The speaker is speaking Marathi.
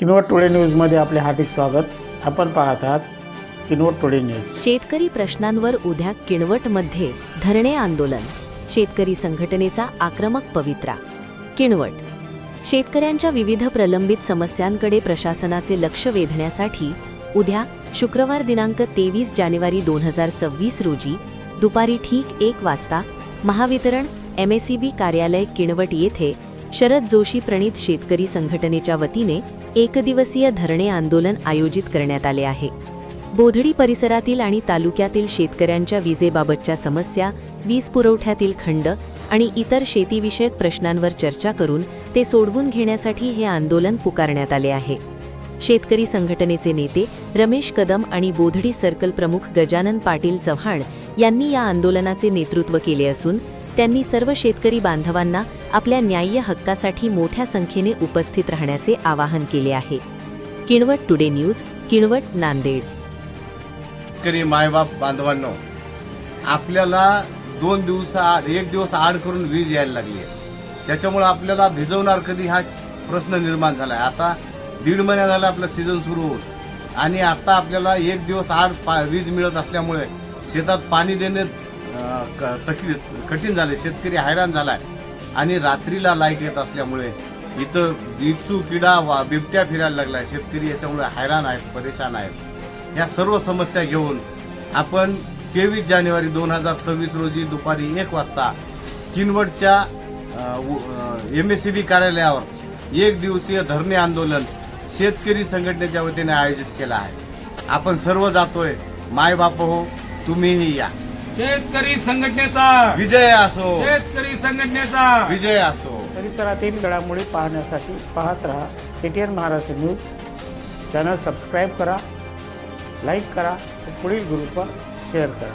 किनवट टुडे न्यूजमध्ये आपले हार्दिक स्वागत. आपण पाहत आहात किनवट टुडे न्यूज. शेतकरी प्रश्नांवर उद्या किणवटमध्ये धरणे आंदोलन. शेतकरी संघटनेचा आक्रमक पवित्रा. किणवट. शेतकऱ्यांच्या विविध प्रलंबित समस्यांकडे प्रशासनाचे लक्ष वेधण्यासाठी उद्या शुक्रवार दिनांक तेवीस जानेवारी दोन हजार सव्वीस रोजी दुपारी ठीक एक वाजता महावितरण एमएसीबी कार्यालय किणवट येथे शरद जोशी प्रणित शेतकरी संघटनेच्या वतीने एकदिवसीय धरणे आंदोलन आयोजित करण्यात आले आहे. बोधडी परिसरातील आणि तालुक्यातील शेतकऱ्यांच्या विजेबाबतच्या समस्या वीज पुरवठ्यातील खंड आणि इतर शेतीविषयक प्रश्नांवर चर्चा करून ते सोडवून घेण्यासाठी हे आंदोलन पुकारण्यात आले आहे. शेतकरी संघटनेचे नेते रमेश कदम आणि बोधडी सर्कल प्रमुख गजानन पाटील चव्हाण यांनी या आंदोलनाचे नेतृत्व केले असून त्यांनी सर्व शेतकरी बांधवांना आपल्या न्याय्य हक्कासाठी मोठ्या संख्येने उपस्थित राहण्याचे आवाहन केले आहे. Kinwat today news Kinwat Nanded. शेतकरी मायबाप बांधवांनो आपल्याला दोन दिवसा एक दिवस आड करून वीज यायला लागली आहे. त्याच्यामुळे आपल्याला भिजवणार कधी हाच प्रश्न निर्माण झाला आहे आता दीड महिना झाला आपला सीझन सुरू होऊन. आणि आता आपल्याला एक दिवस आड पा वीज मिळत असल्यामुळे शेतात पाणी देणे क- तकलीफ कठीण झाले. शेतकरी हैराण झालाय. आणि रात्रीला लाइट येत असल्यामुळे इथं बिचू किडा वा बिबट्या फिरायला लागलाय. शेतकरी याच्यामुळे हैराण आहेत परेशान आहेत. या सर्व समस्या घेऊन आपण तेवीस जानेवारी दोन हजार सव्वीस रोजी दुपारी एक वाजता किनवटच्या एम एस सी बी कार्यालयावर एक दिवसीय धरणे आंदोलन शेतकरी संघटनेच्या वतीने आयोजित केलं आहे. आपण सर्व जातोय. माय बाप हो तुम्हीही या. शेतकरी संघटनेचा. विजय असो. शेतकरी संघटनेचा. विजय असो. परिसरातील घडामोडी पाहण्यासाठी पाहत रहा K T N Maharashtra news. Channel subscribe करा लाईक करा पुढील ग्रुपवर शेअर करा.